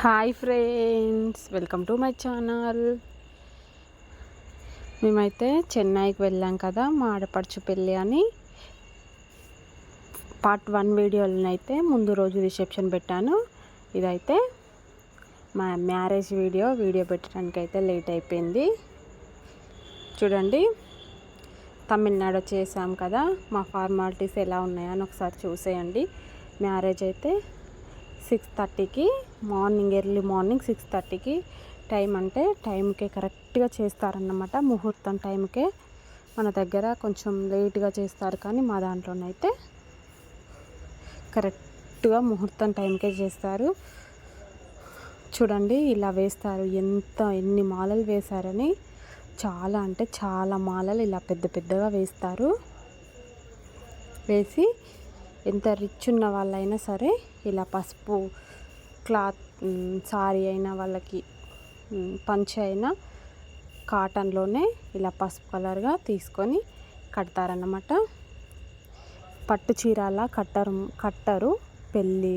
Hi friends welcome to my channel. మేమైతే చెన్నైకి వెళ్ళాం కదా మా ఆడపడుచు పెళ్ళి అని. పార్ట్ వన్ వీడియోలనైతే ముందు రోజు రిసెప్షన్ పెట్టాను. ఇదైతే మా మ్యారేజ్ వీడియో వీడియో పెట్టడానికి అయితే లేట్ అయిపోయింది. చూడండి తమిళనాడు చేసాం కదా మా ఫార్మాలిటీస్ ఎలా ఉన్నాయని ఒకసారి చూసేయండి. మ్యారేజ్ అయితే సిక్స్ థర్టీకి మార్నింగ్ ఎర్లీ మార్నింగ్ సిక్స్ థర్టీకి టైం అంటే టైంకే కరెక్ట్గా చేస్తారన్నమాట ముహూర్తం టైంకే మన దగ్గర కొంచెం లేట్గా చేస్తారు కానీ మా దాంట్లోనైతే కరెక్ట్గా ముహూర్తం టైంకే చేస్తారు. చూడండి ఇలా వేస్తారు ఎంత ఎన్ని మాలలు వేశారని. చాలా అంటే చాలా మాలలు ఇలా పెద్ద పెద్దగా వేస్తారు. వేసి ఎంత రిచ్ ఉన్న వాళ్ళైనా సరే ఇలా పసుపు క్లాత్ సారీ అయినా వాళ్ళకి పంచ అయినా కాటన్లోనే ఇలా పసుపు కలర్గా తీసుకొని కడతారన్నమాట. పట్టు చీర అలా కట్టరు కట్టరు. పెళ్ళి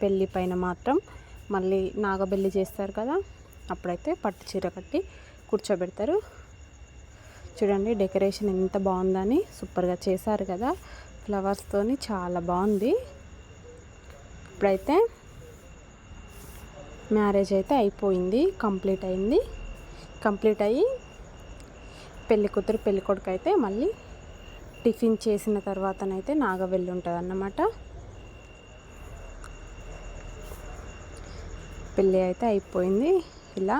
పెళ్ళి పైన మాత్రం మళ్ళీ నాగబెల్లి చేస్తారు కదా అప్పుడైతే పట్టు చీర కట్టి కూర్చోబెడతారు. చూడండి డెకరేషన్ ఎంత బాగుందని సూపర్గా చేశారు కదా. ఫ్లవర్స్తోని చాలా బాగుంది. ఇప్పుడైతే మ్యారేజ్ అయితే అయిపోయింది కంప్లీట్ అయింది. కంప్లీట్ అయ్యి పెళ్ళి కూతురు పెళ్ళి కొడుకు అయితే మళ్ళీ టిఫిన్ చేసిన తర్వాతనైతే నాగవెల్లి ఉంటుంది అన్నమాట పెళ్ళి అయితే అయిపోయింది. ఇలా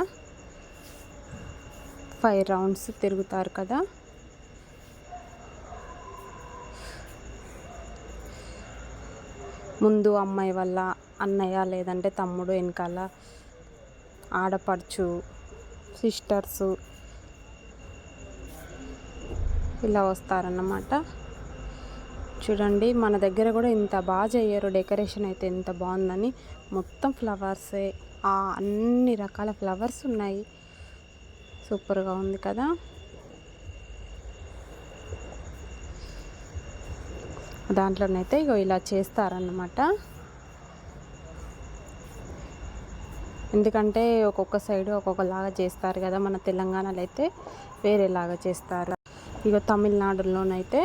ఫైవ్ రౌండ్స్ తిరుగుతారు కదా. ముందు అమ్మాయి వల్ల అన్నయ్య లేదంటే తమ్ముడు వెనకాల ఆడపడుచు సిస్టర్సు ఇలా వస్తారన్నమాట. చూడండి మన దగ్గర కూడా ఇంత బాగా చేయరు డెకరేషన్ అయితే ఎంత బాగుందని మొత్తం ఫ్లవర్సే. అన్ని రకాల ఫ్లవర్స్ ఉన్నాయి. సూపర్గా ఉంది కదా. దాంట్లోనైతే ఇగో ఇలా చేస్తారన్నమాట. ఎందుకంటే ఒక్కొక్క సైడ్ ఒక్కొక్కలాగా చేస్తారు కదా మన తెలంగాణలో అయితే వేరేలాగా చేస్తారు. ఇక తమిళనాడులోనైతే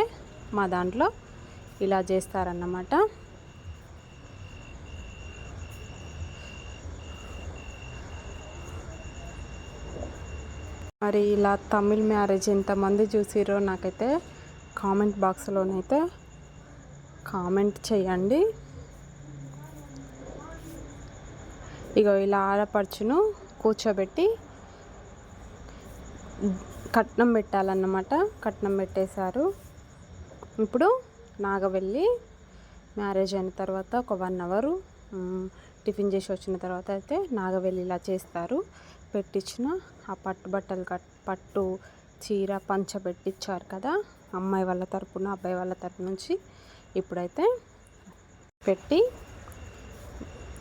మా దాంట్లో ఇలా చేస్తారన్నమాట. మరి ఇలా తమిళ్ మ్యారేజ్ ఎంతమంది చూసిరో నాకైతే కామెంట్ బాక్స్లోనైతే కామెంట్ చేయండి. ఇక ఇలా ఆడపడుచును కూర్చోబెట్టి కట్నం పెట్టాలన్నమాట. కట్నం పెట్టేశారు. ఇప్పుడు నాగవెల్లి మ్యారేజ్ అయిన తర్వాత ఒక వన్ అవరు టిఫిన్ చేసి వచ్చిన తర్వాత అయితే నాగవెల్లి ఇలా చేస్తారు. పెట్టించిన ఆ పట్టు బట్టలు కట్ పట్టు చీర పంచ పెట్టించారు కదా అమ్మాయి వాళ్ళ తరపున అబ్బాయి వాళ్ళ తరపు నుంచి. ఇప్పుడైతే పెట్టి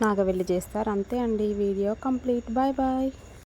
నాగవెల్లి చేస్తారు. అంతే అండి. Video complete. Bye bye.